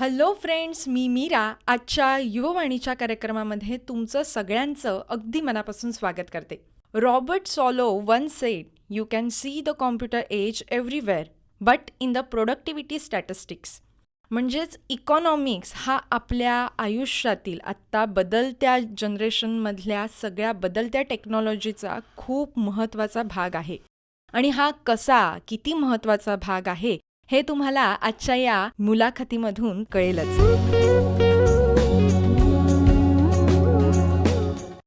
Hello friends मी मीरा. आजच्या युववाणीच्या कार्यक्रमामध्ये तुमचं सगळ्यांचं अगदी मनापासून स्वागत करते. Robert Solow once said you can see the computer age everywhere but in the productivity statistics म्हणजेच इकॉनॉमिक्स हा आपल्या आयुष्यातील आत्ता बदलत्या जनरेशनमधल्या सगळ्या बदलत्या टेक्नॉलॉजीचा खूप महत्त्वाचा भाग आहे. आणि हा कसा किती महत्त्वाचा भाग आहे हे तुम्हाला आजच्या या मुलाखतीमधून कळेलच.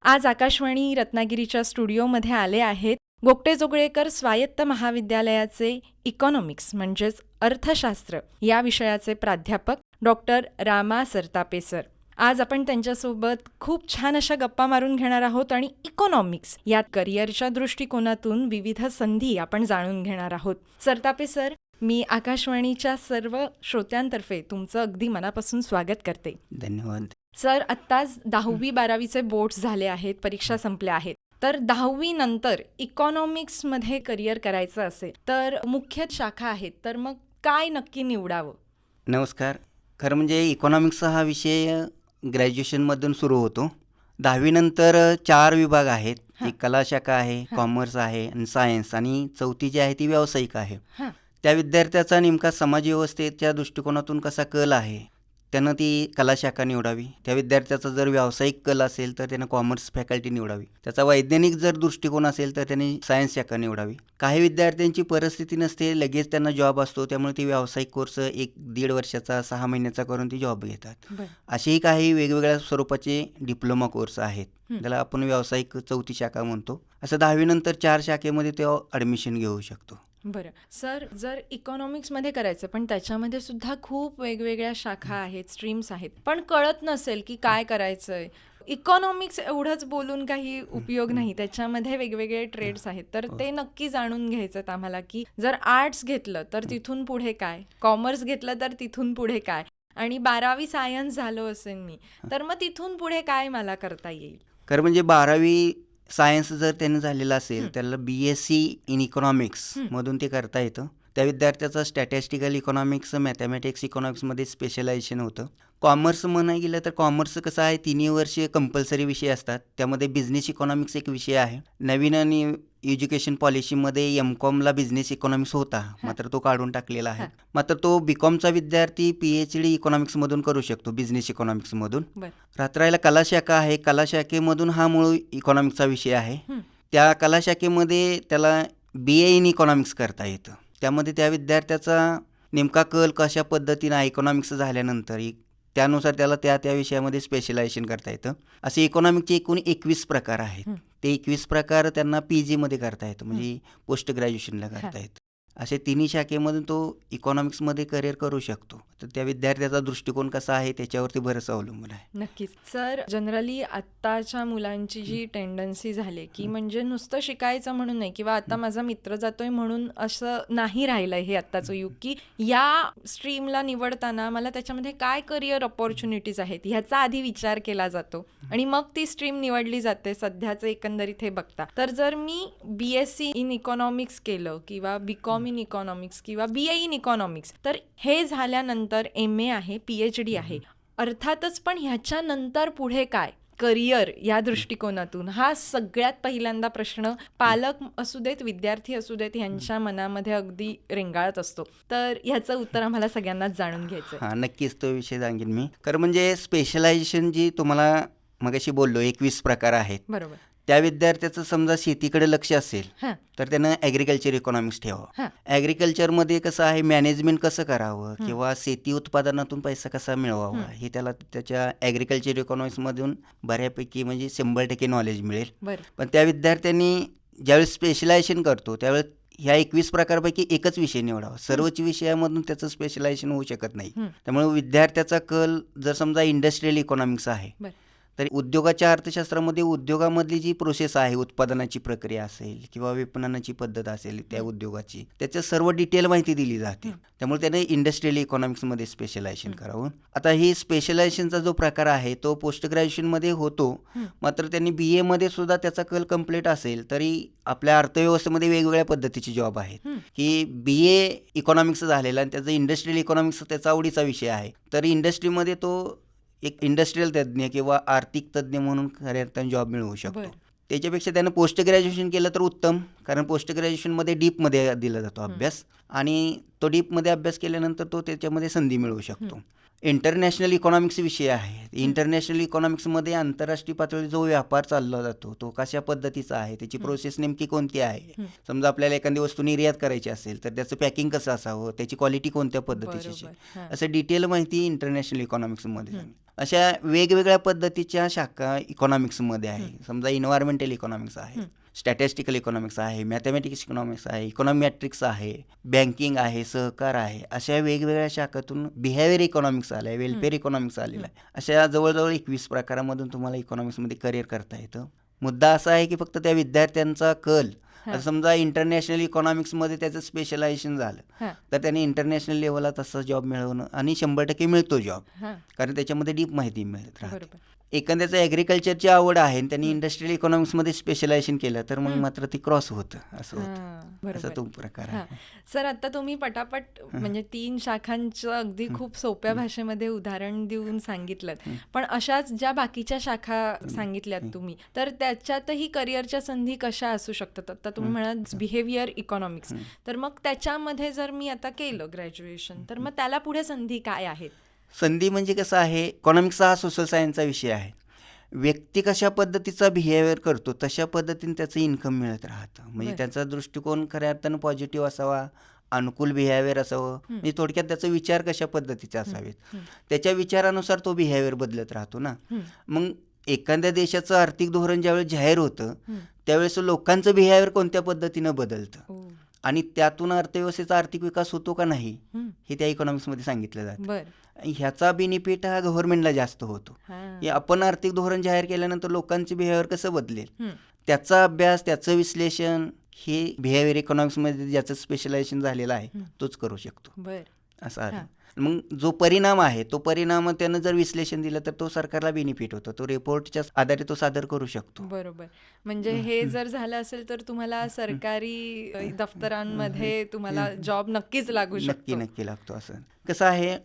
आज आकाशवाणी रत्नागिरीच्या स्टुडिओमध्ये आले आहेत गोगटे जोगळेकर स्वायत्त महाविद्यालयाचे इकॉनॉमिक्स म्हणजेच अर्थशास्त्र या विषयाचे प्राध्यापक डॉक्टर रामा सरतापे सर. आज आपण त्यांच्यासोबत खूप छान अशा गप्पा मारून घेणार आहोत आणि इकॉनॉमिक्स यात करिअरच्या दृष्टिकोनातून विविध संधी आपण जाणून घेणार आहोत. सरतापे सर मी आकाशवाणीच्या सर्व श्रोत्यांतर्फे तुमचं अगदी मनापासून स्वागत करते. धन्यवाद. सर आत्ताच दहावी बारावीचे बोर्ड्स झाले आहेत परीक्षा संपल्या आहेत. तर दहावी नंतर इकॉनॉमिक्समध्ये करिअर करायचं असेल तर मुख्य शाखा आहेत तर मग काय नक्की निवडावं? नमस्कार. खरं म्हणजे इकॉनॉमिक्सचा हा विषय ग्रॅज्युएशनमधून सुरू होतो. दहावीनंतर चार विभाग आहेत. एक कला शाखा आहे. कॉमर्स आहे आणि सायन्स आणि चौथी जी आहे ती व्यावसायिक आहे. हां. त्या विद्यार्थ्याचा नेमका समाजव्यवस्थेच्या दृष्टिकोनातून कसा कल आहे? त्यानं ती कला शाखा निवडावी. त्या विद्यार्थ्याचा जर व्यावसायिक कल असेल तर त्यानं कॉमर्स फॅकल्टी निवडावी. त्याचा वैज्ञानिक जर दृष्टिकोन असेल तर त्याने सायन्स शाखा निवडावी. काही विद्यार्थ्यांची परिस्थिती नसते लगेच त्यांना जॉब असतो त्यामुळे ती व्यावसायिक कोर्स एक दीड वर्षाचा सहा महिन्याचा करून ती जॉब घेतात. असेही काही वेगवेगळ्या स्वरूपाचे डिप्लोमा कोर्स आहेत. त्याला आपण व्यावसायिक चौथी शाखा म्हणतो. असं दहावीनंतर चार शाखेमध्ये तो ॲडमिशन घेऊ शकतो. बरं. सर जर इकॉनॉमिक्समध्ये करायचं पण त्याच्यामध्ये सुद्धा खूप वेगवेगळ्या शाखा आहेत स्ट्रीम्स आहेत पण कळत नसेल की काय करायचंय. इकॉनॉमिक्स एवढंच बोलून काही उपयोग नाही. त्याच्यामध्ये वेगवेगळे ट्रेड्स आहेत. तर ते नक्की जाणून घ्यायचं आहेत आम्हाला की जर आर्ट्स घेतलं तर तिथून पुढे काय? कॉमर्स घेतलं तर तिथून पुढे काय? आणि बारावी सायन्स झालो असेल मी तर मग तिथून पुढे काय मला करता येईल? खरं म्हणजे बारावी सायन्स जर त्यानं झालेलं असेल. त्याला B S C in economics. मधून ते करता येतं. त्या विद्यार्थ्याचं स्टॅटिस्टिकल इकॉनॉमिक्स मॅथमॅटिक्स इकॉनॉमिक्समध्ये स्पेशलायझेशन होतं. कॉमर्स म्हणाय गेलं तर कॉमर्स कसं आहे? तिन्ही वर्ष कंपल्सरी विषय असतात. त्यामध्ये बिझनेस इकॉनॉमिक्स एक विषय आहे. नवीन आणि एज्युकेशन पॉलिसीमध्ये एम कॉमला बिझनेस इकॉनॉमिक्स होता. मात्र तो काढून टाकलेला आहे. मात्र तो बी कॉमचा विद्यार्थी पी एच डी इकॉनॉमिक्समधून करू शकतो बिझनेस इकॉनॉमिक्समधून रात्रायला कला शाखा आहे. कला शाखेमधून हा मूळ इकॉनॉमिक्सचा विषय आहे. त्या कला शाखेमध्ये त्याला बी ए इन इकॉनॉमिक्स करता येतं. त्यामध्ये त्या विद्यार्थ्याचा नेमका कल कशा पद्धतीनं इकॉनॉमिक्स झाल्यानंतर त्यानुसार त्याला त्या त्या विषयामध्ये स्पेशलायझेशन करता येतं. असे इकॉनॉमिकचे एकूण एकवीस प्रकार आहेत. ते एकवीस प्रकार त्यांना पी जीमध्ये करता येतं. म्हणजे पोस्ट ग्रॅज्युएशनला. करता येतं. असे तिन्ही शाखेमधून तो इकॉनॉमिक्समध्ये करिअर करू शकतो. तर त्या विद्यार्थ्याचा दृष्टिकोन कसा आहे त्याच्यावरती बरंच अवलंबून आहे. नक्कीच. सर जनरली आत्ताच्या मुलांची जी टेंडन्सी झाली की म्हणजे नुसतं शिकायचं म्हणून नाही किंवा आता माझा मित्र जातोय म्हणून असं नाही राहिलंय हे आत्ताचं युग की या स्ट्रीमला निवडताना मला त्याच्यामध्ये काय करिअर ऑपॉर्च्युनिटीज आहेत ह्याचा आधी विचार केला जातो. आणि मग ती स्ट्रीम निवडली जाते सध्याचं एकंदरीत हे बघता. तर जर मी B S C in economics केलं किंवा बी कॉम इन इकॉनॉमिक्स किंवा बी ए इन इकॉनॉमिक्स तर हे झाल्यानंतर एम ए आहे पी एच डी आहे. अर्थातच पण ह्याच्यानंतर पुढे काय? करिअर या दृष्टिकोनातून. हा सगळ्यात पहिल्यांदा प्रश्न पालक असू देत विद्यार्थी असू देत यांच्या मनामध्ये अगदी रेंगाळत असतो. तर ह्याचं उत्तर आम्हाला सगळ्यांनाच जाणून घ्यायचं हां नक्कीच तो विषय सांगेन मी. खरं म्हणजे स्पेशलायझेशन जी तुम्हाला मगाशी बोललो एकवीस प्रकार आहेत. बरोबर. त्या विद्यार्थ्याचं समजा शेतीकडे लक्ष असेल हां. तर त्यानं ॲग्रिकल्चर इकॉनॉमिक्स ठेवावं. हां. ॲग्रिकल्चरमध्ये कसं आहे मॅनेजमेंट कसं करावं किंवा शेती उत्पादनातून पैसा कसा मिळवावा हे. त्याला त्याच्या ॲग्रिकल्चर इकॉनॉमिक्समधून बऱ्यापैकी म्हणजे शंभर टक्के नॉलेज मिळेल. बरं. पण त्या विद्यार्थ्यांनी ज्यावेळेस स्पेशलायझेशन करतो त्यावेळेस ह्या एकवीस प्रकारपैकी एकच विषय निवडावा. सर्वच विषयामधून त्याचं स्पेशलायझेशन होऊ शकत नाही. हं. त्यामुळे विद्यार्थ्याचा कल जर समजा इंडस्ट्रियल इकॉनॉमिक्स आहे बरं. तर उद्योगाच्या अर्थशास्त्रामध्ये उद्योगामधली जी प्रोसेस आहे उत्पादनाची प्रक्रिया असेल किंवा विपणनाची पद्धत असेल त्या उद्योगाची त्याच्या सर्व डिटेल माहिती दिली जाते. त्यामुळे त्याने इंडस्ट्रियल इकॉनॉमिक्समध्ये स्पेशलायझेशन करावं. आता ही स्पेशलायझेशनचा जो प्रकार आहे तो पोस्ट ग्रॅज्युएशनमध्ये होतो. मात्र त्यांनी बी एमध्ये सुद्धा त्याचा कल कंप्लीट असेल तरी आपल्या अर्थव्यवस्थेमध्ये वेगवेगळ्या पद्धतीचे जॉब आहेत. की बी ए इकॉनॉमिक्स झालेला आणि त्याचं इंडस्ट्रियल इकॉनॉमिक्स त्याचा आवडीचा विषय आहे. तर इंडस्ट्रीमध्ये तो एक इंडस्ट्रियल तज्ज्ञ किंवा आर्थिक तज्ज्ञ म्हणून खऱ्या अर्थाने जॉब मिळवू शकतो. त्याच्यापेक्षा त्यानं पोस्ट ग्रॅज्युएशन केलं तर उत्तम कारण पोस्ट ग्रॅज्युएशनमध्ये डीपमध्ये दिला जातो अभ्यास आणि तो डीपमध्ये अभ्यास केल्यानंतर तो त्याच्यामध्ये संधी मिळवू शकतो. इंटरनॅशनल इकॉनॉमिक्स विषय आहे. इंटरनॅशनल इकॉनॉमिक्समध्ये आंतरराष्ट्रीय पातळीवर जो व्यापार चालला जातो तो कशा पद्धतीचा आहे? त्याची प्रोसेस नेमकी कोणती आहे? समजा आपल्याला एखादी वस्तू निर्यात करायची असेल तर त्याचं पॅकिंग कसं असावं? त्याची क्वालिटी कोणत्या पद्धतीची. असं डिटेल माहिती इंटरनॅशनल इकॉनॉमिक्समध्ये. अशा वेगवेगळ्या पद्धतीच्या शाखा इकॉनॉमिक्समध्ये आहे. समजा इन्व्हायरमेंटल इकॉनॉमिक्स आहे. स्टॅटिस्टिकल इकॉनॉमिक्स आहे मॅथमॅटिक्स इकॉनॉमिक्स आहे इकॉनॉमॅट्रिक्स आहे बँकिंग आहे सहकार आहे अशा वेगवेगळ्या शाखातून बिहेवियर इकॉनॉमिक्स आलं आहे वेलफेअर इकॉनॉमिक्स आलेलं आहे. अशा जवळजवळ एकवीस प्रकारामधून तुम्हाला इकॉनॉमिक्समध्ये करिअर करता येतं. मुद्दा असा आहे की फक्त त्या विद्यार्थ्यांचा कल. समजा इंटरनॅशनल इकॉनॉमिक्समध्ये त्याचं स्पेशलायझेशन झालं तर त्याने इंटरनॅशनल लेवलला तसा जॉब मिळवणं आणि शंभर टक्के मिळतो जॉब. कारण त्याच्यामध्ये डीप माहिती मिळत राहते. एखाद्याचं ॲग्रिकल्चरची आवड आहे आणि त्यांनी इंडस्ट्रियल इकॉनॉमिक्समध्ये स्पेशलायझेशन केलं तर मग मात्र ती क्रॉस होतं असं होतं. असा तो प्रकार हां. आहे सर आता तुम्ही पटापट म्हणजे तीन शाखांचं अगदी खूप सोप्या भाषेमध्ये उदाहरण देऊन सांगितलं पण अशाच ज्या बाकीच्या शाखा सांगितल्यात तुम्ही तर त्याच्यातही करिअरच्या संधी कशा असू शकतात? आता तुम्ही म्हणाल बिहेवियर इकॉनॉमिक्स तर मग त्याच्यामध्ये जर मी आता केलं ग्रॅज्युएशन तर मग त्याला पुढे संधी काय आहेत? संधी म्हणजे कसं आहे? इकॉनॉमिक्स हा सोशल सायन्सचा विषय आहे. व्यक्ती कशा पद्धतीचा बिहेवियर करतो तशा पद्धतीने त्याचं इन्कम मिळत राहतं. म्हणजे. त्याचा दृष्टिकोन खऱ्या अर्थानं पॉझिटिव्ह असावा अनुकूल बिहेवियर असावं. म्हणजे थोडक्यात त्याचा विचार कशा पद्धतीचे असावेत. त्याच्या विचारानुसार तो बिहेवियर बदलत राहतो ना. हं. मग एखाद्या देशाचं आर्थिक धोरण ज्यावेळेस जाहीर होतं हं. त्यावेळेस लोकांचं बिहेवियर कोणत्या पद्धतीनं बदलतं? ओ, आणि त्यातून अर्थव्यवस्थेचा आर्थिक विकास होतो का नाही हं, त्या इकॉनॉमिक्समध्ये सांगितलं जातं. ह्याचा बेनिफिट हा गव्हर्नमेंटला जास्त होतो. आपण आर्थिक धोरण जाहीर केल्यानंतर लोकांचे बिहेवियर कसं बदलेल? त्याचा अभ्यास त्याचं विश्लेषण हे बिहेवियर इकॉनॉमिक्समध्ये ज्याचं स्पेशलायझेशन झालेलं आहे. तोच करू शकतो. बर. असं आहे. मग जो परिणाम आहे तो परिणाम त्यानं जर विश्लेषण दिलं तर तो सरकारला बेनिफिट होतो. तो रिपोर्टच्या आधारे तो सादर करू शकतो. बरोबर. म्हणजे हे. जर झालं असेल तर तुम्हाला सरकारी दफ्तरांमध्ये तुम्हाला जॉब नक्कीच लागू नक्की शकतो. नक्की लागतो असं. कसं आहे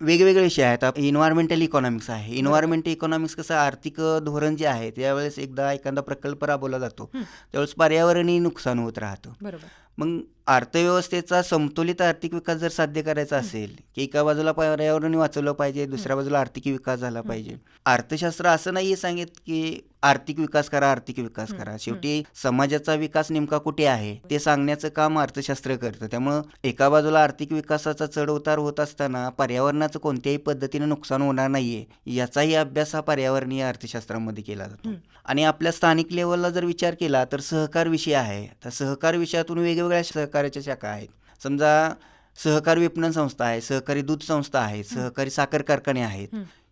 वेगवेगळे विषय आहेत. इन्व्हायरमेंटल इकॉनॉमिक्स आहे. इन्व्हायरमेंट इकॉनॉमिक्स कसं आर्थिक धोरण जे आहे त्यावेळेस एकदा एखादा प्रकल्प राबवला जातो. त्यावेळेस पर्यावरणीय नुकसान होत राहतं. बरोबर. मग अर्थव्यवस्थेचा समतोलित आर्थिक विकास जर साध्य करायचा असेल की एका बाजूला पर्यावरण वाचवलं पाहिजे दुसऱ्या बाजूला आर्थिक विकास झाला पाहिजे. अर्थशास्त्र असं नाही सांगत की आर्थिक विकास करा आर्थिक विकास करा. शेवटी समाजाचा विकास नेमका कुठे आहे ते सांगण्याचं काम अर्थशास्त्र करतं. त्यामुळं एका बाजूला आर्थिक विकासाचा चढ उतार होत असताना पर्यावरणाचं कोणत्याही पद्धतीने नुकसान होणार नाहीये याचाही अभ्यास हा पर्यावरणीय अर्थशास्त्रामध्ये केला जातो. आणि आपल्या स्थानिक लेवलला जर विचार केला तर सहकार विषय आहे. तर सहकार विषयातून वेगवेगळ्या सहकार्याच्या शाखा आहेत. समजा सहकारी विपणन संस्था आहे सहकारी दूध संस्था आहे सहकारी साखर कारखाने आहेत.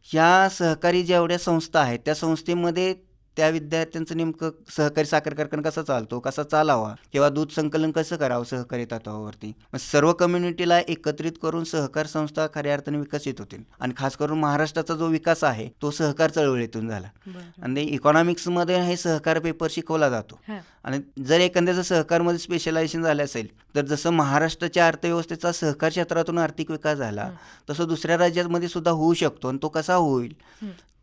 ह्या सहकारी जेवढ्या संस्था आहेत त्या संस्थेमध्ये त्या विद्यार्थ्यांचं नेमकं सहकारी साखर कारखाना कसा चालतो कसा चालावा किंवा दूध संकलन कसं करावं सहकारी तत्वावरती? मग सर्व कम्युनिटीला एकत्रित करून सहकार संस्था खऱ्या अर्थाने विकसित होतील. आणि खास करून महाराष्ट्राचा जो विकास आहे तो सहकार चळवळीतून झाला. आणि इकॉनॉमिक्समध्ये हे सहकार पेपर शिकवला जातो. आणि जर एखाद्याचं सहकारमध्ये स्पेशलायझेशन झालं असेल तर जसं महाराष्ट्राच्या अर्थव्यवस्थेचा सहकार क्षेत्रातून आर्थिक विकास झाला तसं दुसऱ्या राज्यामध्ये सुद्धा होऊ शकतो आणि तो कसा होईल.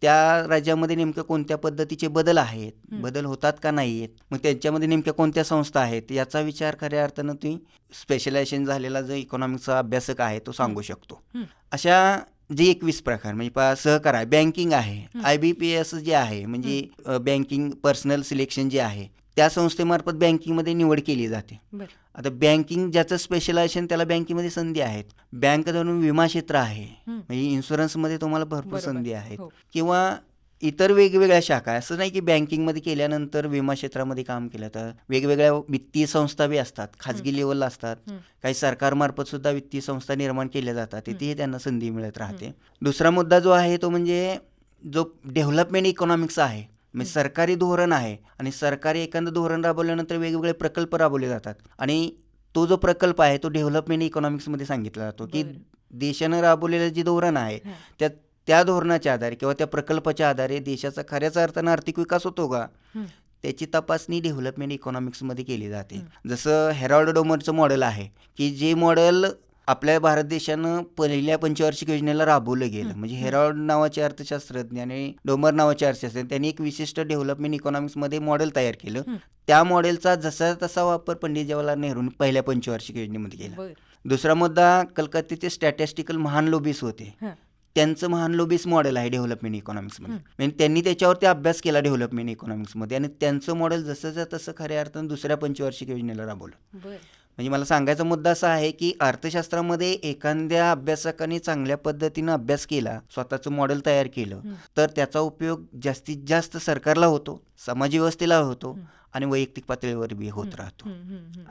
त्या राज्यामध्ये नेमक्या कोणत्या पद्धतीचे बदल आहेत? बदल होतात का नाही आहेत मग त्यांच्यामध्ये नेमक्या कोणत्या संस्था आहेत? याचा विचार खऱ्या अर्थानं तुम्ही स्पेशलायझेशन झालेला जो इकॉनॉमिक्सचा अभ्यासक आहे तो सांगू शकतो. अशा जे एकवीस प्रकार म्हणजे सहकार आहे बँकिंग आहे आय बी पी एस जे आहे म्हणजे बँकिंग पर्सनल सिलेक्शन जे आहे त्या संस्थेमार्फत बँकिंगमध्ये निवड केली जाते आता बँकिंग ज्याचं स्पेशलायझेशन त्याला बँकेमध्ये संधी आहेत बँक धरून विमा क्षेत्र आहे. म्हणजे इन्शुरन्समध्ये तुम्हाला भरपूर. संधी आहेत हो. किंवा इतर वेगवेगळ्या शाखा. असं नाही की बँकिंगमध्ये केल्यानंतर विमा क्षेत्रामध्ये काम केलं तर वेगवेगळ्या वित्तीय संस्था बी असतात खाजगी लेवलला असतात. काही सरकारमार्फत सुद्धा वित्तीय संस्था निर्माण केल्या जातात तिथेही त्यांना संधी मिळत राहते दुसरा मुद्दा जो आहे तो म्हणजे जो डेव्हलपमेंट इकॉनॉमिक्स आहे म्हणजे सरकारी धोरण आहे आणि सरकारी एखादं धोरण राबवल्यानंतर वेगवेगळे प्रकल्प राबवले जातात आणि तो जो प्रकल्प आहे तो डेव्हलपमेंट इकॉनॉमिक्समध्ये सांगितला जातो की. देशानं राबवलेलं जे धोरण आहे. त्या त्या धोरणाच्या आधारे किंवा त्या प्रकल्पाच्या आधारे देशाचा खऱ्याच अर्थानं आर्थिक विकास होतो का. त्याची तपासणी डेव्हलपमेंट इकॉनॉमिक्समध्ये केली जाते जसं हेरॉल्ड डोमरचं मॉडेल आहे की जे मॉडेल आपल्या भारत देशानं पहिल्या पंचवार्षिक योजनेला राबवलं गेलं. म्हणजे हेरॉल्ड नावाचे अर्थशास्त्रज्ञ आणि डोमर नावाचे अर्थशास्त्रज्ञ त्यांनी एक विशिष्ट डेव्हलपमेंट इकॉनॉमिक्समध्ये मॉडेल तयार केलं. त्या मॉडेलचा जसा तसा वापर पंडित जवाहरलाल नेहरूंनी पहिल्या पंचवार्षिक योजनेमध्ये केला. दुसरा मुद्दा कलकत्त्याचे स्टॅटिस्टिकल महान लोबीस होते. त्यांचं महान लोबीस मॉडेल आहे डेव्हलपमेंट इकॉनॉमिक्समध्ये म्हणजे त्यांनी त्याच्यावरती अभ्यास केला डेव्हलपमेंट इकॉनॉमिक्समध्ये आणि त्यांचं मॉडेल जसंच्या तसं खऱ्या अर्थानं दुसऱ्या पंचवार्षिक योजनेला राबवलं. म्हणजे मला सांगायचा मुद्दा असा आहे की अर्थशास्त्रामध्ये एखाद्या अभ्यासकाने चांगल्या पद्धतीनं अभ्यास केला स्वतःचं मॉडेल तयार केलं. तर त्याचा उपयोग जास्तीत जास्त सरकारला होतो समाज व्यवस्थेला होतो. आणि वैयक्तिक पातळीवर बी होत राहतो.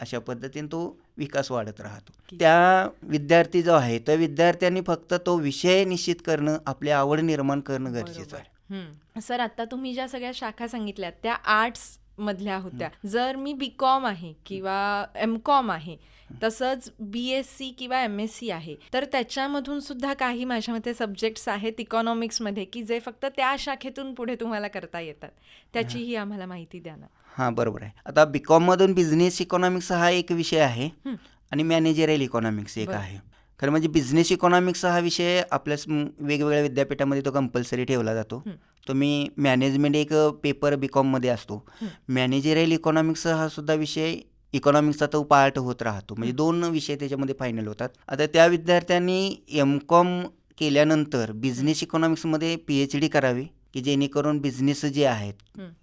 अशा पद्धतीने तो विकास वाढत राहतो. त्या विद्यार्थी जो आहे त्या विद्यार्थ्यांनी फक्त तो विषय निश्चित करणं आपली आवड निर्माण करणं गरजेचं आहे. सर आता तुम्ही ज्या सगळ्या शाखा सांगितल्यात त्या आर्ट्स मधल्या होत्या. जर मी बी कॉम आहे किंवा एम कॉम आहे तसंच बी एस सी किंवा एम एस सी आहे तर त्याच्यामधून सुद्धा काही माझ्या मते सब्जेक्ट्स आहेत इकॉनॉमिक्समध्ये की जे फक्त त्या शाखेतून पुढे तुम्हाला करता येतात. त्याचीही आम्हाला माहिती द्या ना. हां बरोबर आहे. आता बी कॉममधून बिझनेस इकॉनॉमिक्स हा एक विषय आहे. आणि मॅनेजरियल इकॉनॉमिक्स एक. आहे. खरं म्हणजे बिझनेस इकॉनॉमिक्स हा विषय आपल्या वेगवेगळ्या विद्यापीठामध्ये तो कंपल्सरी ठेवला जातो. हं. तुम्ही मॅनेजमेंट एक पेपर बी कॉममध्ये असतो. मॅनेजरियल इकॉनॉमिक्स हा सुद्धा विषय इकॉनॉमिक्सचा तो पार्ट होत राहतो. म्हणजे दोन विषय त्याच्यामध्ये फायनल होतात. आता त्या विद्यार्थ्यांनी एम कॉम केल्यानंतर बिझनेस इकॉनॉमिक्समध्ये पी एच डी करावी. की जेणेकरून बिझनेस जे आहेत.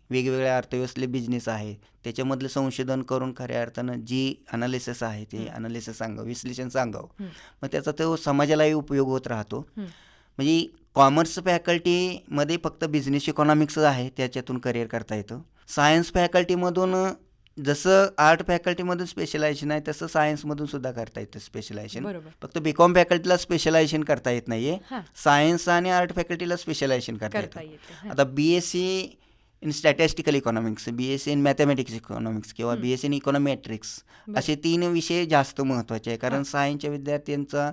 वेगवेगळ्या अर्थव्यवस्थेतले बिझनेस आहे त्याच्यामधलं संशोधन करून खऱ्या अर्थानं जी अनालिसिस आहे ते. अनालिसिस सांगावं विश्लेषण सांगावं. मग त्याचा तो समाजालाही उपयोग होत राहतो. म्हणजे कॉमर्स फॅकल्टीमध्ये फक्त बिझनेस इकॉनॉमिक्स आहे त्याच्यातून करिअर करता येतं सायन्स फॅकल्टीमधून जसं आर्ट फॅकल्टीमधून स्पेशलायझेशन आहे तसं सायन्समधून सुद्धा करता येतं स्पेशलायझेशन फक्त बी कॉम फॅकल्टीला स्पेशलायझेशन करता येत नाही आहे हां. सायन्स आणि आर्ट फॅकल्टीला स्पेशलायझेशन करता येतं. आता B S C in statistical economics B S C in mathematics economics किंवा. B S C in econometrics. असे तीन विषय जास्त महत्त्वाचे आहे कारण सायन्सच्या विद्यार्थ्यांचा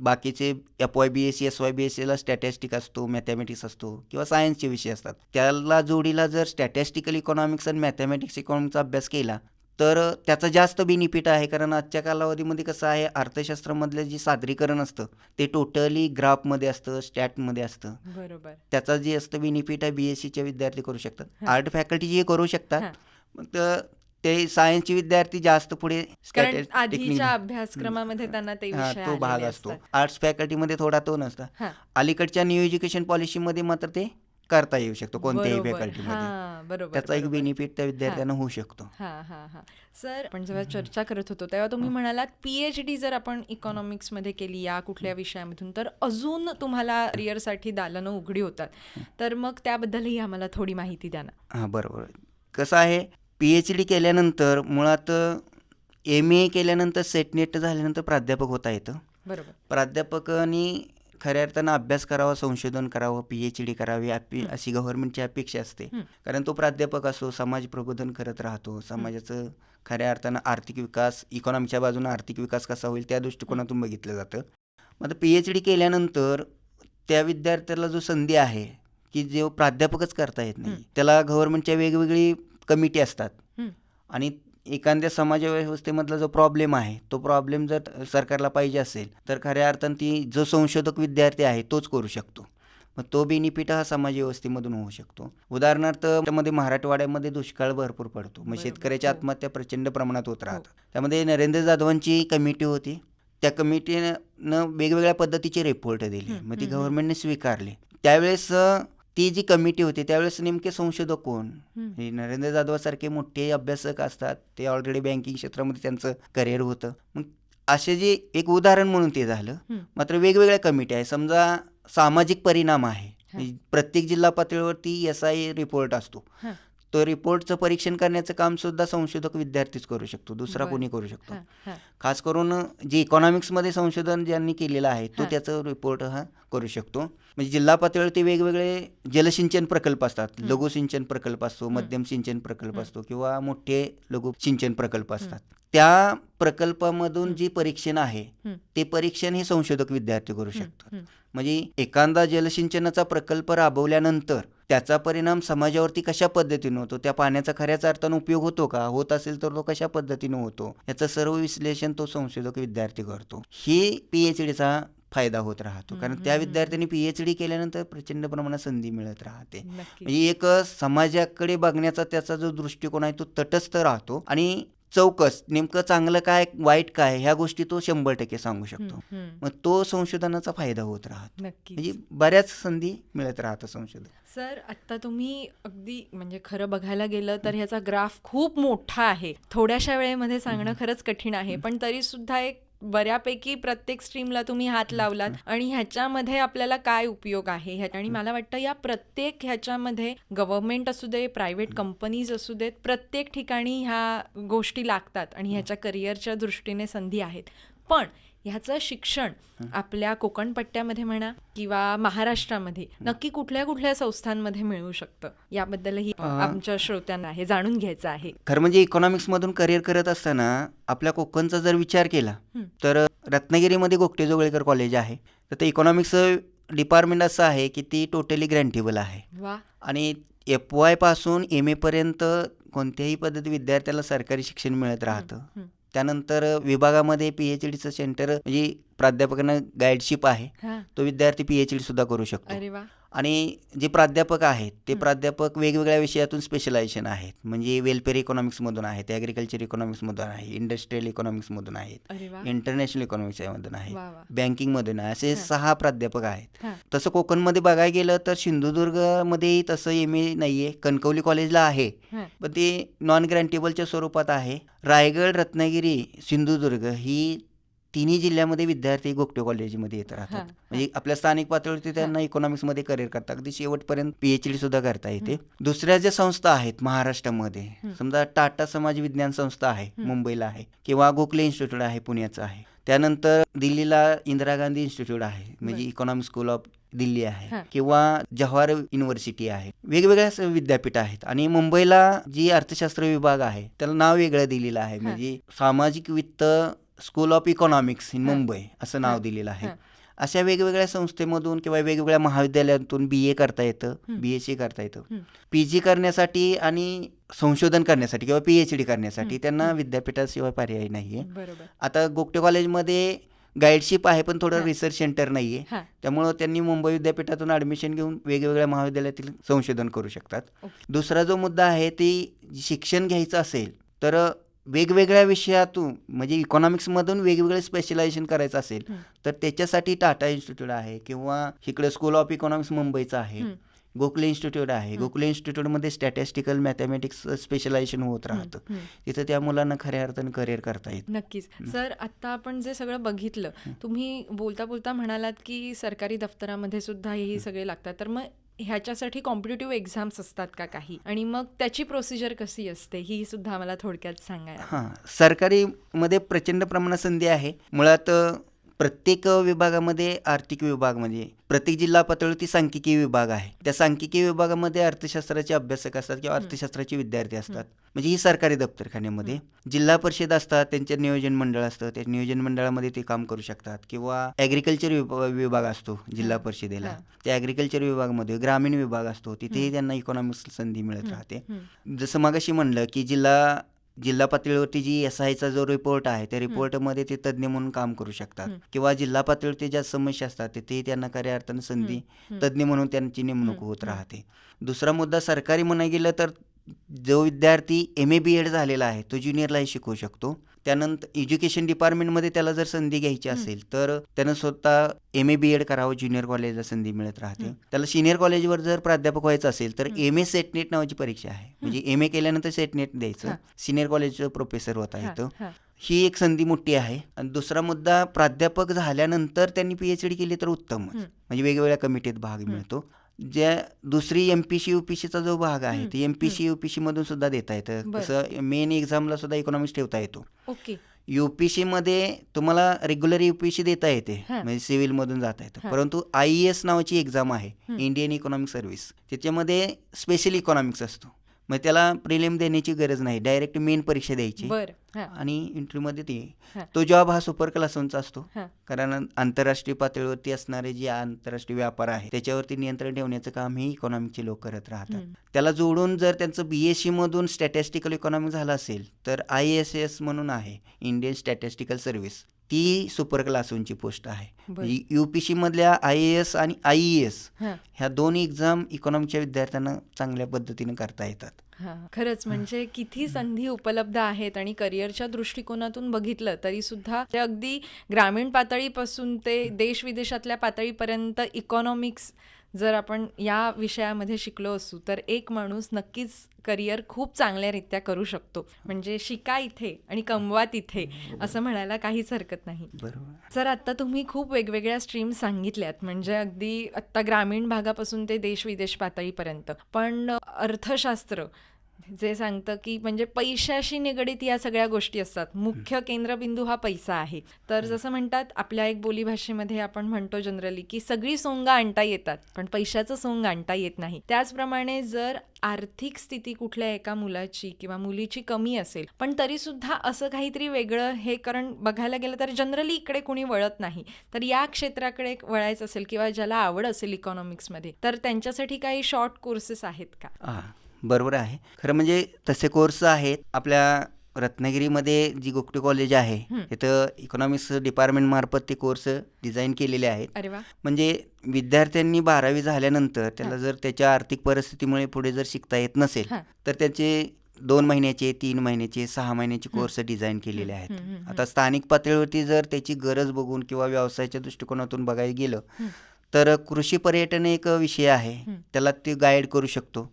बाकीचे F Y B S C S Y B S सीला स्टॅटिस्टिक असतो मॅथमॅटिक्स असतो किंवा सायन्सचे विषय असतात. त्याला जोडीला जर स्टॅटिस्टिकल इकॉनॉमिक्स आणि मॅथमॅटिक्स इकॉनॉमिक्सचा अभ्यास केला तर त्याचा जास्त बेनिफिट आहे. कारण आजच्या कालावधीमध्ये कसं आहे अर्थशास्त्रामधलं जे सादरीकरण असतं ते टोटली ग्राफमध्ये असतं स्टॅटमध्ये असतं. बरोबर. त्याचा जे असतं बेनिफिट आहे बी एस सीचे विद्यार्थी करू शकतात. आर्ट फॅकल्टी जे करू शकतात हां. त- सायन्सचे विद्यार्थी जास्त पुढे कारण आधीच्या अभ्यासक्रमामध्ये त्यांना ते हा, विषय तो भाग असतो. आर्ट्स फॅकल्टीमध्ये थोडा तो नसता. अलीकडच्या न्यू एज्युकेशन पॉलिसीमध्ये मात्र ते करता येऊ शकतो कोणत्याही. फॅकल्टीमध्ये त्याचा एक. बेनिफिट त्या विद्यार्थ्यांना होऊ शकतो. हा हा हा. सर आपण जेव्हा चर्चा करत होतो तेव्हा तुम्ही म्हणालात पीएच डी जर आपण इकॉनॉमिक्समध्ये केली या कुठल्या विषयामधून तर अजून तुम्हाला करिअरसाठी दालनं उघडी होतात. तर मग त्याबद्दलही आम्हाला थोडी माहिती द्या ना. हां बरोबर. कसं आहे पी एच डी केल्यानंतर मुळात एम ए केल्यानंतर सेट नेट झाल्यानंतर प्राध्यापक होता येतं. बरोबर. प्राध्यापकांनी खऱ्या अर्थानं अभ्यास करावा संशोधन करावं पी एच डी करावी अशी गव्हर्नमेंटची अपेक्षा असते. कारण तो प्राध्यापक असो समाज प्रबोधन करत राहतो समाजाचं खऱ्या अर्थानं आर्थिक विकास इकॉनॉमीच्या बाजूनं आर्थिक विकास कसा होईल त्या दृष्टिकोनातून बघितलं जातं. मग आता पी एच डी केल्यानंतर त्या विद्यार्थ्याला जो संधी आहे की जो प्राध्यापकच करता येत नाही. त्याला गव्हर्नमेंटच्या वेगवेगळी कमिटी असतात. हं. आणि एखाद्या समाज व्यवस्थेमधला जो प्रॉब्लेम आहे तो प्रॉब्लेम जर सरकारला पाहिजे असेल तर खऱ्या अर्थानं ती जो संशोधक विद्यार्थी आहे तोच करू शकतो. मग तो बेनिफिट हा समाज व्यवस्थेमधून होऊ शकतो. उदाहरणार्थ त्यामध्ये मराठवाड्यामध्ये दुष्काळ भरपूर पडतो. मग शेतकऱ्याच्या हो. आत्महत्या प्रचंड प्रमाणात होत राहतात त्यामध्ये नरेंद्र जाधवांची कमिटी होती. त्या कमिटीनं वेगवेगळ्या पद्धतीचे रिपोर्ट दिले. हं, मग ती हं, हं. गव्हर्नमेंटने स्वीकारले. त्यावेळेस ती जी कमिटी होती त्यावेळेस नेमके संशोधक कोण हं. नरेंद्र जाधवासारखे मोठे अभ्यासक असतात ते ऑलरेडी बँकिंग क्षेत्रामध्ये त्यांचं करिअर होतं मग असे जे एक उदाहरण म्हणून ते झालं. मात्र वेगवेगळ्या कमिटी आहे समजा सामाजिक परिणाम आहे. म्हणजे प्रत्येक जिल्हा पातळीवरती एस आय रिपोर्ट असतो. तो रिपोर्टचं परीक्षण करण्याचं काम सुद्धा संशोधक विद्यार्थीच करू शकतो दुसरा. कोणी करू शकतो. खास करून जे इकॉनॉमिक्समध्ये संशोधन ज्यांनी केलेलं आहे तो. त्याचं रिपोर्ट हा करू शकतो म्हणजे जिल्हा पातळीवरती वेगवेगळे जलसिंचन प्रकल्प असतात. लघु सिंचन प्रकल्प असतो. मध्यम सिंचन प्रकल्प. असतो किंवा मोठे लघु सिंचन प्रकल्प असतात त्या प्रकल्पामधून. जी परीक्षण आहे. ते परीक्षण हे संशोधक विद्यार्थी करू शकतात. म्हणजे एखादा जलसिंचनाचा प्रकल्प राबवल्यानंतर त्याचा परिणाम समाजावरती कशा पद्धतीने होतो? त्या पाण्याचा खऱ्याच अर्थानं उपयोग होतो का? होत असेल तर तो कशा पद्धतीने होतो? याचं सर्व विश्लेषण तो संशोधक विद्यार्थी करतो. ही पी एच डीचा फायदा होत राहतो. कारण त्या विद्यार्थ्यांनी पी एच डी केल्यानंतर प्रचंड प्रमाणात संधी मिळत राहते. म्हणजे एक समाजाकडे बघण्याचा त्याचा जो दृष्टिकोन आहे तो तटस्थ राहतो. आणि चौकस नेमकं चांगलं काय वाईट काय ह्या गोष्टी तो शंभर टक्के सांगू शकतो. मग तो संशोधनाचा फायदा होत राहतो. नक्की म्हणजे बऱ्याच संधी मिळत राहतं संशोधन. सर आत्ता तुम्ही अगदी म्हणजे खरं बघायला गेलं तर ह्याचा ग्राफ खूप मोठा आहे. थोड्याशा वेळेमध्ये सांगणं खरंच कठीण आहे पण तरी सुद्धा एक बऱ्यापैकी प्रत्येक स्ट्रीमला तुम्ही हात लावलात आणि ह्याच्यामध्ये आपल्याला काय उपयोग आहे? ह्या- आणि मला वाटतं या प्रत्येक ह्याच्यामध्ये गव्हर्नमेंट असू दे प्रायव्हेट कंपनीज असू देत प्रत्येक ठिकाणी ह्या गोष्टी लागतात आणि ह्याच्या करिअरच्या दृष्टीने संधी आहेत. पण ह्याचं शिक्षण आपल्या कोकण पट्ट्यामध्ये म्हणा किंवा महाराष्ट्रामध्ये नक्की कुठल्या कुठल्या संस्थांमध्ये मिळू शकतं? याबद्दलही आमच्या श्रोत्यांना हे जाणून घ्यायचं आहे. खरं म्हणजे इकॉनॉमिक्समधून करिअर करत असताना आपल्या कोकणचा जर विचार केला. तर रत्नागिरीमध्ये गोगटे जोगळेकर कॉलेज आहे. तर ते इकॉनॉमिक्सचं डिपार्टमेंट असं आहे की ती टोटली ग्रँटेबल आहे. आणि एफ वायपासून एम एपर्यंत कोणत्याही पद्धती विद्यार्थ्याला सरकारी शिक्षण मिळत राहतं. त्यानंतर विभागामध्ये पी एच डीचं सेंटर म्हणजे प्राध्यापकांना गाईडशिप आहे तो विद्यार्थी पी एच डी सुद्धा करू शकतो. आणि जे प्राध्यापक आहेत ते. प्राध्यापक वेगवेगळ्या विषयातून स्पेशलायझेशन आहेत. म्हणजे वेलफेअर इकॉनॉमिक्समधून आहेत ॲग्रिकल्चर इकॉनॉमिक्समधून आहे इंडस्ट्रियल इकॉनॉमिक्समधून आहेत इंटरनॅशनल इकॉनॉमिक्समधून आहे वा वा. बँकिंगमधून आहे असे. सहा प्राध्यापक आहेत. तसं कोकणमध्ये बघायला गेलं तर सिंधुदुर्गमध्येही तसं एम ए नाही आहे कणकवली कॉलेजला आहे. पण ते नॉन ग्रँटेबलच्या स्वरूपात आहे. रायगड रत्नागिरी सिंधुदुर्ग ही तिन्ही जिल्ह्यामध्ये विद्यार्थी गोगटे कॉलेजमध्ये येत राहतात म्हणजे आपल्या स्थानिक पातळीवरती त्यांना इकॉनॉमिक्समध्ये करिअर करतात अगदी शेवटपर्यंत पी एच डी सुद्धा करता येते दुसऱ्या ज्या संस्था आहेत महाराष्ट्रामध्ये. समजा टाटा समाज विज्ञान संस्था आहे. मुंबईला आहे किंवा गोखले इन्स्टिट्यूट आहे पुण्याचं आहे त्यानंतर दिल्लीला इंदिरा गांधी इन्स्टिट्यूट आहे म्हणजे. Economic school of Delhi. आहे किंवा जवाहर युनिव्हर्सिटी आहे वेगवेगळ्या विद्यापीठ आहेत आणि मुंबईला जी अर्थशास्त्र विभाग आहे त्याला नाव वेगळं दिलेलं आहे. म्हणजे सामाजिक वित्त school of economics in. Mumbai असं नाव. दिलेलं आहे. अशा वेगवेगळ्या संस्थेमधून किंवा वेगवेगळ्या महाविद्यालयातून बी ए करता येतं. बी एस सी करता येतं. पी जी करण्यासाठी आणि संशोधन करण्यासाठी किंवा पी एच डी करण्यासाठी. त्यांना. विद्यापीठाशिवाय पर्याय नाही आहे आता गोगटे कॉलेजमध्ये गाईडशिप आहे पण थोडं. रिसर्च सेंटर नाही आहे त्यामुळं त्यांनी मुंबई विद्यापीठातून ॲडमिशन घेऊन वेगवेगळ्या महाविद्यालयातील संशोधन करू शकतात. दुसरा जो मुद्दा आहे ती शिक्षण घ्यायचं असेल तर वेगवेगळ्या विषयातून म्हणजे इकॉनॉमिक्समधून वेगवेगळे स्पेशलायझेशन करायचं असेल. तर त्याच्यासाठी टाटा इन्स्टिट्यूट आहे किंवा इकडे स्कूल ऑफ इकॉनॉमिक्स मुंबईचं आहे. गोखले इन्स्टिट्यूट आहे. गोखले इन्स्टिट्यूटमध्ये स्टॅटिस्टिकल मॅथमॅटिक्स स्पेशलायझेशन होत राहतं. तिथं त्या मुलांना खऱ्या अर्थाने करिअर करता येतं. नक्कीच. सर आता आपण जे सगळं बघितलं तुम्ही बोलता बोलता म्हणालात की सरकारी दफ्तरामध्ये सुद्धा हे. सगळे लागतात. तर मग ह्याच्यासाठी कॉम्पिटेटिव्ह एक्झाम्स असतात का काही? आणि मग त्याची प्रोसिजर कशी असते? ही सुद्धा मला थोडक्यात सांगायला. हां सरकारीमध्ये प्रचंड प्रमाणात संधी आहे. मुळात प्रत्येक विभागामध्ये आर्थिक विभाग म्हणजे प्रत्येक जिल्हा पातळीवरती सांख्यिकी विभाग आहे त्या सांख्यिकी विभागामध्ये अर्थशास्त्राचे अभ्यासक असतात किंवा. अर्थशास्त्राचे विद्यार्थी असतात म्हणजे ही सरकारी दप्तरखान्यामध्ये जिल्हा परिषद असतात त्यांचे नियोजन मंडळ असतं त्या नियोजन मंडळामध्ये ते काम करू शकतात किंवा ॲग्रिकल्चर विभाग असतो जिल्हा. परिषदेला. त्या ॲग्रिकल्चर विभागामध्ये ग्रामीण विभाग असतो तिथेही. त्यांना इकॉनॉमिक्स संधी मिळत. राहते. जसं मागाशी म्हणलं की जिल्हा जिल्हा पातळीवरती जी एस आयचा जो रिपोर्ट आहे त्या रिपोर्टमध्ये ते तज्ज्ञ म्हणून काम करू शकतात. किंवा जिल्हा पातळीवरती ज्या समस्या असतात तिथे त्यांना खऱ्या अर्थानं संधी. तज्ज्ञ म्हणून त्यांची नेमणूक. होत. राहते दुसरा मुद्दा सरकारी म्हणाय गेलं तर जो विद्यार्थी एम ए बी एड झालेला आहे तो ज्युनियरलाही शिकवू शकतो त्यानंतर एज्युकेशन डिपार्टमेंटमध्ये त्याला जर संधी घ्यायची. असेल तर त्यानं स्वतः एम ए बी एड करावं ज्युनियर कॉलेजला संधी मिळत राहते. त्याला सिनियर कॉलेजवर जर प्राध्यापक व्हायचं असेल तर. एम ए सेटनेट नावाची परीक्षा आहे म्हणजे एम ए केल्यानंतर सेटनेट द्यायचं. सिनियर कॉलेजचं प्रोफेसर होता येतं हां. एक संधी मोठी आहे आणि दुसरा मुद्दा प्राध्यापक झाल्यानंतर त्यांनी पी एच डी केली तर उत्तमच हं. म्हणजे वेगवेगळ्या कमिटीत भाग. मिळतो ज्या दुसरी M P S C U P जो भाग आहे ते M P S C U सीमधून सुद्धा देता येतं. तसं मेन एक्झामला सुद्धा इकॉनॉमिक्स ठेवता येतो ओके यू पी सीमध्ये तुम्हाला रेग्युलर यू पी सी देता येते. म्हणजे सिव्हिलमधून जाता येतं. परंतु आय ई एस नावाची एक्झाम आहे. इंडियन इकॉनॉमिक सर्व्हिस त्याच्यामध्ये स्पेशल इकॉनॉमिक्स असतो मग त्याला प्रिलिम देण्याची गरज नाही. डायरेक्ट मेन परीक्षा द्यायची. बर. हा. आणि इंटरव्ह्यूमध्ये ते. हां. तो जॉब हा सुपर क्लासचा असतो. हां. कारण आंतरराष्ट्रीय पातळीवरती असणारे जे आंतरराष्ट्रीय व्यापार आहे त्याच्यावरती नियंत्रण ठेवण्याचं काम हे इकॉनॉमिकचे लोक करत राहतात. त्याला जोडून जर त्यांचं बी एस सीमधून स्टॅटिस्टिकल इकॉनॉमिक झालं असेल तर आय एस एस म्हणून आहे इंडियन स्टॅटिस्टिकल सर्व्हिस ती सुपर क्लासूनची पोस्ट आहे. बर. यू पी सीमधल्या आय ए एस आणि आय ई एस ह्या दोन एक्झाम इकॉनॉमिकच्या विद्यार्थ्यांना चांगल्या पद्धतीने करता येतात. हा. खरंच म्हणजे किती संधी उपलब्ध आहेत आणि करिअरच्या दृष्टिकोनातून बघितलं तरी सुद्धा ते अगदी ग्रामीण पातळीपासून ते देश विदेशातल्या पातळीपर्यंत इकॉनॉमिक्स जर आपण या विषयामध्ये शिकलो असू तर एक माणूस नक्कीच करिअर खूप चांगल्यारित्या करू शकतो. म्हणजे शिका इथे आणि कमवा तिथे असं म्हणायला काहीच हरकत नाही. बरोबर. सर आत्ता तुम्ही खूप वेगवेगळ्या स्ट्रीम सांगितल्यात. म्हणजे अगदी आत्ता ग्रामीण भागापासून ते देश विदेश पातळीपर्यंत. पण अर्थशास्त्र जे सांगतं की म्हणजे पैशाशी निगडीत या सगळ्या गोष्टी असतात. मुख्य केंद्रबिंदू हा पैसा आहे. तर जसं म्हणतात आपल्या एक बोलीभाषेमध्ये आपण म्हणतो जनरली की सगळी सोंग आणता येतात पण पैशाचं सोंग आणता येत नाही. त्याचप्रमाणे जर आर्थिक स्थिती कुठल्या एका मुलाची किंवा मुलीची कमी असेल पण तरी सुद्धा असं काहीतरी वेगळं हे कारण बघायला गेलं तर जनरली इकडे कोणी वळत नाही. तर या क्षेत्राकडे वळायचं असेल किंवा ज्याला आवड असेल इकॉनॉमिक्समध्ये तर त्यांच्यासाठी काही शॉर्ट कोर्सेस आहेत का? बरोबर आहे खरं म्हणजे तसे कोर्स आहेत आपल्या रत्नागिरीमध्ये जी गोगटे कॉलेज आहे. तिथं इकॉनॉमिक्स डिपार्टमेंटमार्फत ते कोर्स डिझाईन केलेले आहेत म्हणजे विद्यार्थ्यांनी बारावी झाल्यानंतर त्याला जर त्याच्या आर्थिक परिस्थितीमुळे पुढे जर शिकता येत नसेल. तर त्याचे दोन महिन्याचे तीन महिन्याचे सहा महिन्याचे कोर्स डिझाईन केलेले आहेत. आता स्थानिक पातळीवरती जर त्याची गरज बघून किंवा व्यवसायाच्या दृष्टिकोनातून बघायला गेलं. तर कृषी पर्यटन एक विषय आहे. त्याला ते गाईड करू शकतो.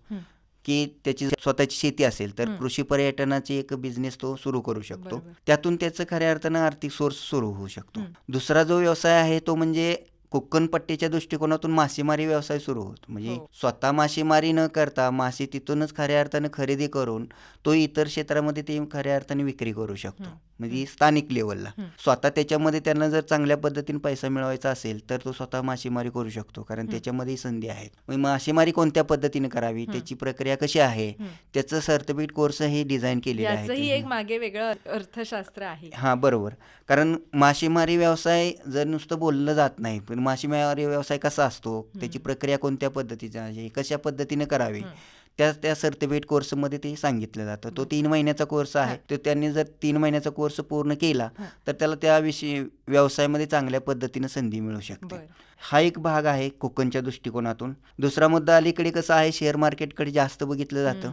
की त्याची स्वतःची शेती असेल तर. कृषी पर्यटनाची एक बिझनेस तो सुरू करू शकतो. त्यातून त्याचं खऱ्या अर्थानं आर्थिक सोर्स सुरू होऊ शकतो. दुसरा जो व्यवसाय आहे तो म्हणजे कोकण पट्टीच्या दृष्टिकोनातून मासेमारी व्यवसाय सुरू होतो म्हणजे हो. स्वतः मासेमारी न करता मासे तिथूनच खऱ्या अर्थानं खरेदी करून तो इतर क्षेत्रामध्ये ते खऱ्या अर्थाने विक्री करू शकतो. म्हणजे स्थानिक लेवलला. स्वतः त्याच्यामध्ये त्यांना जर चांगल्या पद्धतीने पैसा मिळवायचा असेल तर तो स्वतः मासेमारी करू शकतो कारण त्याच्यामध्येही संधी आहेत. मग मासेमारी कोणत्या पद्धतीने करावी? त्याची प्रक्रिया कशी आहे. त्याचं सर्टिफिकेट कोर्स हे डिझाईन केलेले आहेत एक मागे वेगळं अर्थशास्त्र आहे. हां बरोबर. कारण मासेमारी व्यवसाय जर नुसतं बोललं जात नाही पण मासेमारी व्यवसाय कसा असतो? त्याची प्रक्रिया कोणत्या पद्धतीची आहे? कशा पद्धतीने करावी. त्या त्या सर्टिफिकेट कोर्समध्ये ते सांगितलं जातं. तो तीन महिन्याचा कोर्स आहे. तो त्यांनी जर तीन महिन्याचा कोर्स पूर्ण केला. तर त्याला त्या विषयी व्यवसायामध्ये चांगल्या पद्धतीनं संधी मिळू शकते. हा एक भाग आहे कोकणच्या दृष्टिकोनातून. दुसरा मुद्दा अलीकडे कसं आहे शेअर मार्केटकडे जास्त बघितलं जातं.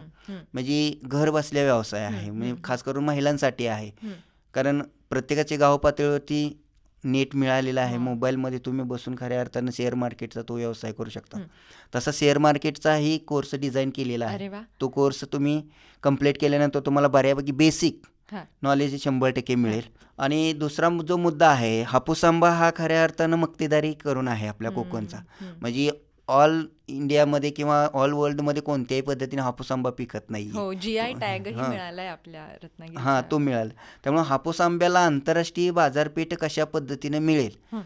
म्हणजे घर बसल्या व्यवसाय आहे. म्हणजे. खास करून महिलांसाठी आहे. कारण प्रत्येकाच्या गाव पातळीवरती नेट मिळालेलं आहे. मोबाईलमध्ये तुम्ही बसून खऱ्या अर्थानं शेअर मार्केटचा तो व्यवसाय करू शकता. तसा शेअर मार्केटचाही कोर्स डिझाईन केलेला आहे. तो कोर्स तुम्ही कंप्लीट केल्यानंतर तुम्हाला बऱ्यापैकी बेसिक नॉलेज शंभर टक्के मिळेल. आणि दुसरा जो मुद्दा आहे हापूस आंबा हा खऱ्या अर्थानं मक्तेदारी करून आहे आपल्या कोकणचा. म्हणजे ऑल इंडियामध्ये किंवा ऑल वर्ल्डमध्ये कोणत्याही पद्धतीने हापूस आंबा पिकत नाही हो जी आय टॅगही हां. मिळालाय आपल्या रत्नागिरी हां तो मिळाला. त्यामुळे हापूस आंब्याला आंतरराष्ट्रीय बाजारपेठ कशा पद्धतीने मिळेल? हं.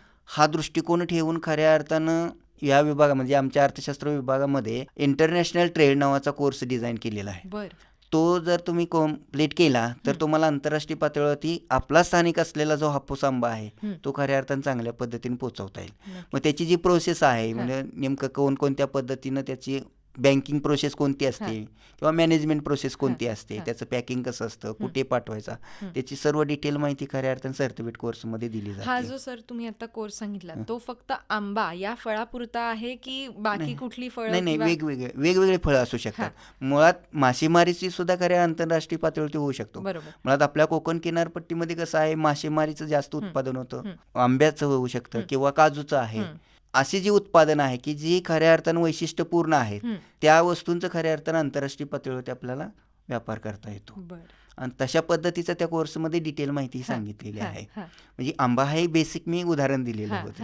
दृष्टिकोन ठेवून खऱ्या अर्थानं या विभागामध्ये म्हणजे आमच्या अर्थशास्त्र विभागामध्ये इंटरनॅशनल ट्रेड नावाचा कोर्स डिझाईन केलेला आहे. बर. तो जर तुम्ही कंप्लीट केला तर तुम्हाला आंतरराष्ट्रीय पातळीवरती आपला स्थानिक असलेला जो हापूस आंबा आहे. तो खऱ्या अर्थानं चांगल्या पद्धतीने पोहोचवता येईल. मग त्याची जी प्रोसेस आहे म्हणजे नेमकं कोणकोणत्या पद्धतीनं त्याची बँकिंग प्रोसेस कोणती असते हां. किंवा मॅनेजमेंट प्रोसेस कोणती असते हां. त्याचं पॅकिंग कसं असतं कुठे पाठवायचा हं. त्याची सर्व डिटेल माहिती खऱ्या अर्थानं सर्टिफिकेट कोर्समध्ये दिली हा जाते. जो सर तुम्ही आता कोर्स सांगितला तो फक्त आंबा या फळापुरता आहे की बाकी कुठली फळं नाही नाही वेगवेगळे वेगवेगळे फळं असू शकतात. मुळात मासेमारीची सुद्धा खऱ्या आंतरराष्ट्रीय पातळीवरती होऊ शकतो. मुळात आपल्या कोकण किनारपट्टीमध्ये कसं आहे मासेमारीचं जास्त उत्पादन होतं. आंब्याचं होऊ शकतं किंवा काजूचं आहे. हं. अशी जी उत्पादन आहे की जी खऱ्या अर्थानं वैशिष्ट्यपूर्ण आहेत. त्या वस्तूंचं खऱ्या अर्थानं आंतरराष्ट्रीय पातळीवरती आपल्याला व्यापार करता येतो. आणि तशा पद्धतीचं त्या कोर्समध्ये डिटेल माहिती सांगितलेली आहे. म्हणजे आंबा हे बेसिक मी उदाहरण दिलेलं होतं.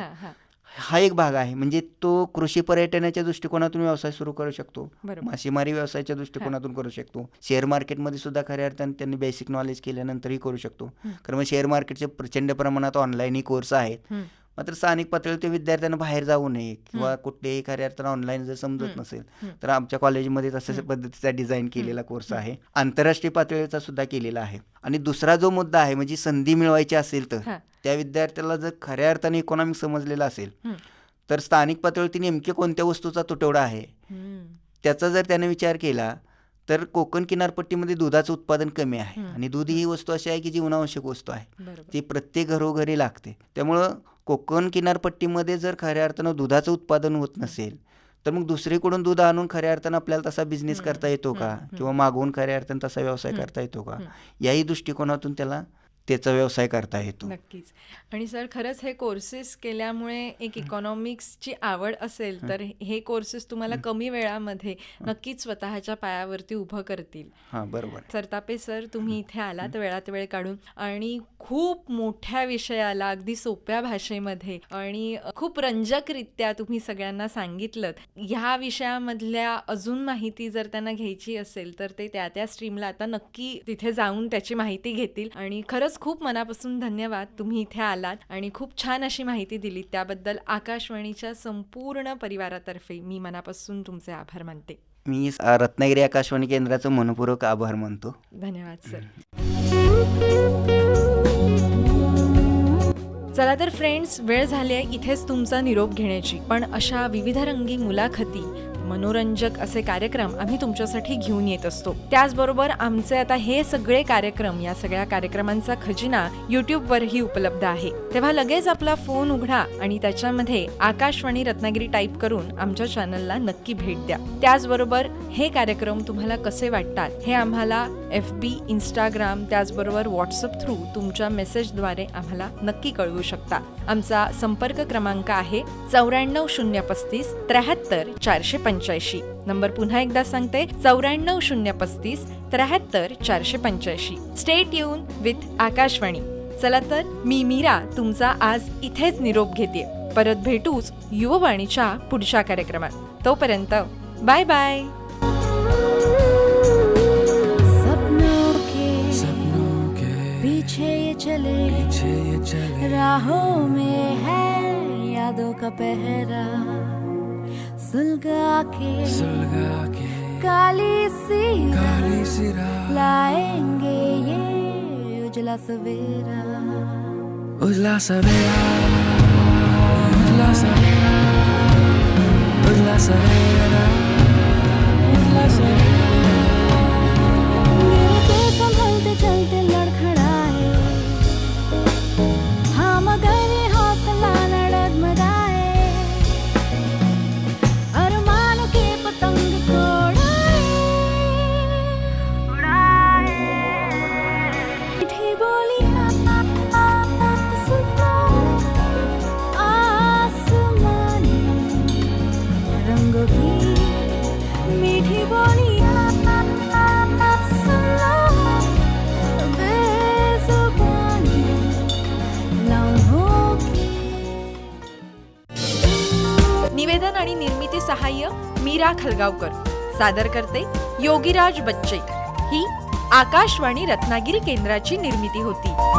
हां, एक भाग आहे. म्हणजे तो कृषी पर्यटनाच्या दृष्टिकोनातून व्यवसाय सुरू करू शकतो. मासेमारी व्यवसायाच्या दृष्टिकोनातून करू शकतो. शेअर मार्केटमध्ये सुद्धा खऱ्या अर्थाने त्यांनी बेसिक नॉलेज केल्यानंतरही करू शकतो. कारण मग शेअर मार्केटचे प्रचंड प्रमाणात ऑनलाईनही कोर्स आहेत. मात्र स्थानिक पातळीवर ते विद्यार्थ्यांना बाहेर जाऊ नये किंवा कुठल्याही खऱ्या अर्थानं ऑनलाईन जर समजत. नसेल. तर आमच्या कॉलेजमध्ये हं. पद्धतीचा डिझाईन केलेला कोर्स आहे आंतरराष्ट्रीय पातळीचा सुद्धा केलेला आहे आणि दुसरा जो मुद्दा आहे म्हणजे संधी मिळवायची असेल तर. त्या विद्यार्थ्याला जर खऱ्या अर्थाने इकॉनॉमिक समजलेलं असेल. तर स्थानिक पातळीवरती नेमके कोणत्या वस्तूचा तुटवडा आहे. त्याचा जर त्याने विचार केला तर कोकण किनारपट्टीमध्ये दुधाचं उत्पादन कमी आहे. आणि दूध ही वस्तू अशी आहे की जीवनावश्यक वस्तू आहे ती प्रत्येक घरोघरी लागते त्यामुळं कोकण किनारपट्टीमध्ये जर खऱ्या अर्थानं दुधाचं उत्पादन होत नसेल तर मग दुसरीकडून दूध आणून खऱ्या अर्थानं आपल्याला तसा बिझनेस. करता येतो का. किंवा मागवून खऱ्या अर्थानं तसा व्यवसाय. करता येतो का. याही दृष्टिकोनातून त्याला त्याचा व्यवसाय करता येतो. नक्कीच. आणि सर खरंच हे कोर्सेस केल्यामुळे एक इकॉनॉमिक्सची आवड असेल तर हे कोर्सेस तुम्हाला कमी वेळामध्ये नक्कीच स्वतःच्या पायावरती उभं करतील. हां बरोबर. सरतापे सर तुम्ही इथे आलात वेळात वेळ काढून आणि खूप मोठ्या विषयाला अगदी सोप्या भाषेमध्ये आणि खूप रंजकरित्या तुम्ही सगळ्यांना सांगितलं. ह्या विषयामधल्या अजून माहिती जर त्यांना घ्यायची असेल तर ते त्या त्या स्ट्रीमला आता नक्की तिथे जाऊन त्याची माहिती घेतील आणि खरंच खूप मनापासून धन्यवाद तुम्ही इथे आलात आणि खूप छान अशी माहिती दिली त्याबद्दल आकाशवाणीच्या संपूर्ण परिवारातर्फे मी मनापासून तुमचे आभार मानते. मी रत्नागिरी आकाशवाणी केंद्राचं मनपूर्वक आभार मानतो. धन्यवाद सर. चला तर फ्रेंड्स वेळ झाली आहे इथेच तुमचा निरोप घेण्याची. पण अशा विविधरंगी मुलाखती मनोरंजक असे कार्यक्रम आम्ही तुमच्यासाठी घेऊन येत असतो. त्याचबरोबर आमचे आता हे सगळे कार्यक्रम या सगळ्या कार्यक्रमांचा खजिना युट्यूबवरही उपलब्ध आहे. तेव्हा लगेच आपला फोन उघडा आणि त्याच्यामध्ये आकाशवाणी रत्नागिरी टाईप करून आमच्या चॅनलला नक्की भेट द्या. त्याचबरोबर हे कार्यक्रम तुम्हाला कसे वाटतात हे आम्हाला एफ बी इंस्टाग्राम त्याचबरोबर व्हॉट्सअप थ्रू तुमच्या मेसेजद्वारे आम्हाला नक्की कळवू शकता. आमचा संपर्क क्रमांक आहे चौऱ्याण्णव शून्य पस्तीस त्र्याहत्तर चारशे पंच्याऐंशी. नंबर पुन्हा एकदा सांगते चौऱ्याण्णव शून्य पस्तीस त्र्याहत्तर चारशे पंच्याऐंशी. स्टेट येऊन विथ आकाशवाणी. चला तर मी मीरा तुमचा आज इथेच निरोप घेते. परत भेटूच युववाणीच्या पुढच्या कार्यक्रमात. तोपर्यंत बाय बाय सपनों के सपनों के पीछे ये चले पीछे ये चले। राहों में है यादों का पहरा। सुलगा के सुलगा के काली सी काली सी लाएंगे ये उजला सवेरा। उजला सवेरा उजला सवेरा उजला सवेरा उजला सवेरा। मीरा सादर करते योगीराज बच्चे ही आकाशवाणी रत्नागिरी केंद्राची निर्मिती होती.